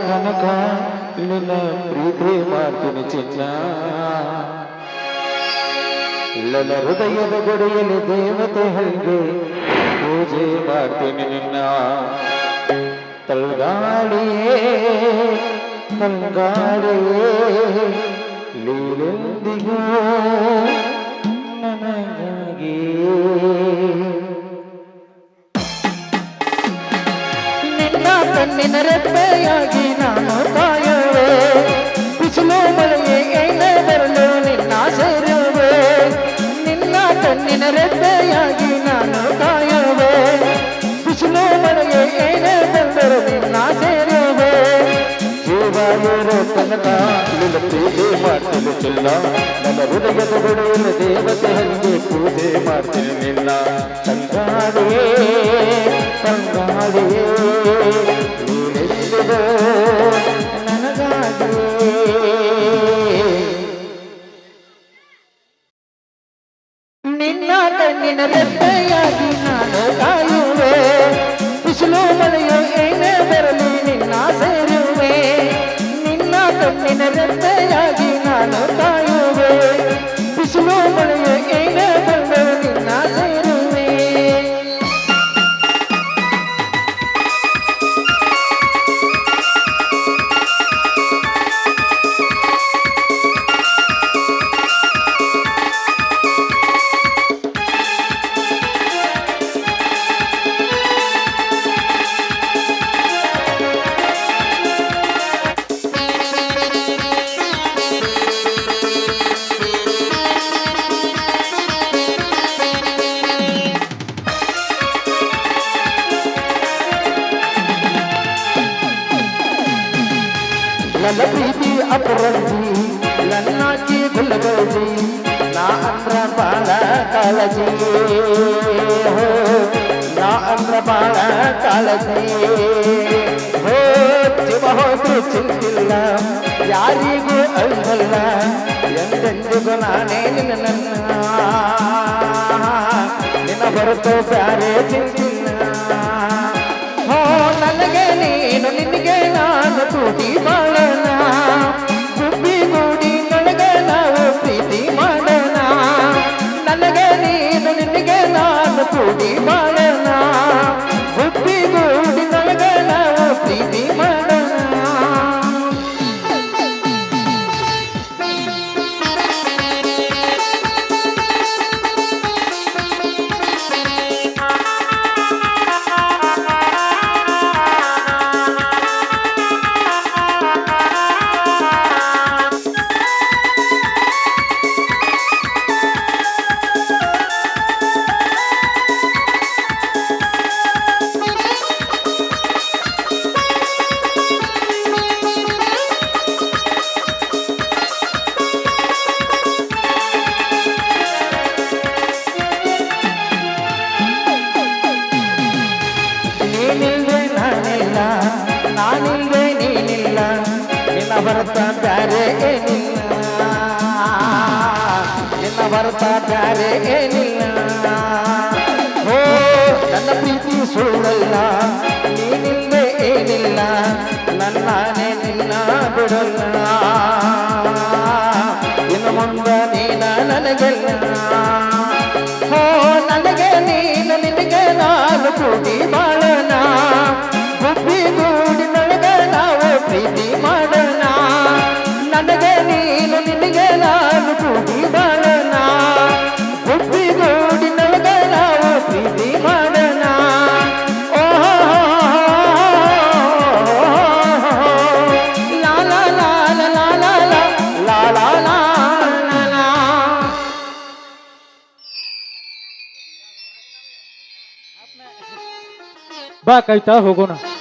ತನಕ ನಿನ್ನ ಪ್ರೀತಿ ಮಾಡ್ತೀನಿ ಚಿನ್ನ ನನ್ನ ಹೃದಯದ ಗಡಿಯಲ್ಲಿ ದೇವತೆ ಹಲ್ಗೆ ಪೂಜೆ ಮಾಡ್ತೀನಿ ನಿನ್ನ. ತಲ್ಗಾಡಿಯೇ ತಲ್ಗಾಡಿಯೇ ಲೀಲೆಂದಿಗೂ ನನಗಾಗಿ ಕಣ್ಣಿನ ರೆಪ್ಪೆಯಾಗಿ ನಾನು ಕಾಯುವೆ. ಬಿಸಿಲು ಮಳೆಗೆ ಏನೇ ಬರಲು ನಿನ್ನ ಸೇರುವೆ ನಿನ್ನ ಕಣ್ಣಿನ ರೆಪ್ಪೆಯಾಗಿ ನಾನು ಕಾಯುವೆ. ಬಿಸಿಲು ಮಳೆಗೆ ಏನೇ ಬಂದರು ನಿನ್ನ ಸೇರುವೆ ಜೀವ ತನಕ ನಿನ್ನ ಪ್ರೀತಿ ಮಾಡ್ತೀನಿ ನನ್ನ ಹೃದಯದ ಗಡಿಯಲ್ಲಿ ದೇವತೆ ಹಂಗೆ ಪೂಜೆ ಮಾಡ್ತೀನಿ ಕಾಯುವೆ. ಬಿಸಿಲು ಮಳೆಯು ಏನೇ ಬರಲಿ ನಿನ್ನ ಸೇರುವೆ. ನಿನ್ನ ಕಣ್ಣಿನ ರೆಪ್ಪೆಯಾಗಿ ನಾನು ಕಾಯುವೆ ನನ್ನ ಪ್ರೀತಿ ಅಪರಂಜಿ ನನ್ನಾಕಿ ಗುಲ್ಲಗೌಜಿ ನಾ ಅಂದ್ರ ಬಾಳ ಕಾಳಜಿ ನಾ ಅಂದ್ರ ಬಾಳ ಕಾಳಜಿ ಹೋ ಶಿವ ಹೋದ್ರು ಚಿಂತಿಲ್ಲ, ಯಾರಿಗೂ ಅಳ್ದಲ್ಲ ಎಂದೆಂದಿಗೂ ನಾನೇ ನಿನ್ನ ನನ್ನ ಹೊರತು ಬ್ಯಾರೆ ಚಿಂತಿಲ್ಲ. ಹೋ, ನನಗೆ ನೀನು ನಿನಗೆ ನಾನು ಕೂಡಿ 祝你们 ನಾನಿಲ್ದೆ ನೀನಿಲ್ಲ ನಿನ್ನ ಭರತ ಬ್ಯಾರೆ ಏನಿಲ್ಲ. ನಿನ್ನ ಭರತ ಬ್ಯಾರೆ ಏನಿಲ್ಲ. ಓ, ನನ್ನ ಪ್ರೀತಿ ಸುಳ್ಳಲ್ಲ ನೀನಿಲ್ದೆ ಏನಿಲ್ಲ ನನ್ನಾನೇ ನಿನ್ನ ಬಿಡಲ್ಲ. ಇನ್ನು ಮುಂದ ನೀನ ನನಗೆಲ್ಲ. ಓ, ನನಗೆ ನೀನು ನಿನಗೆ ನಾನು ಕೂಡಿ ಮಾಡೋಣ प्रीति मरना ननगे नीनु निनगे नानु प्रीति मरना हो ला ना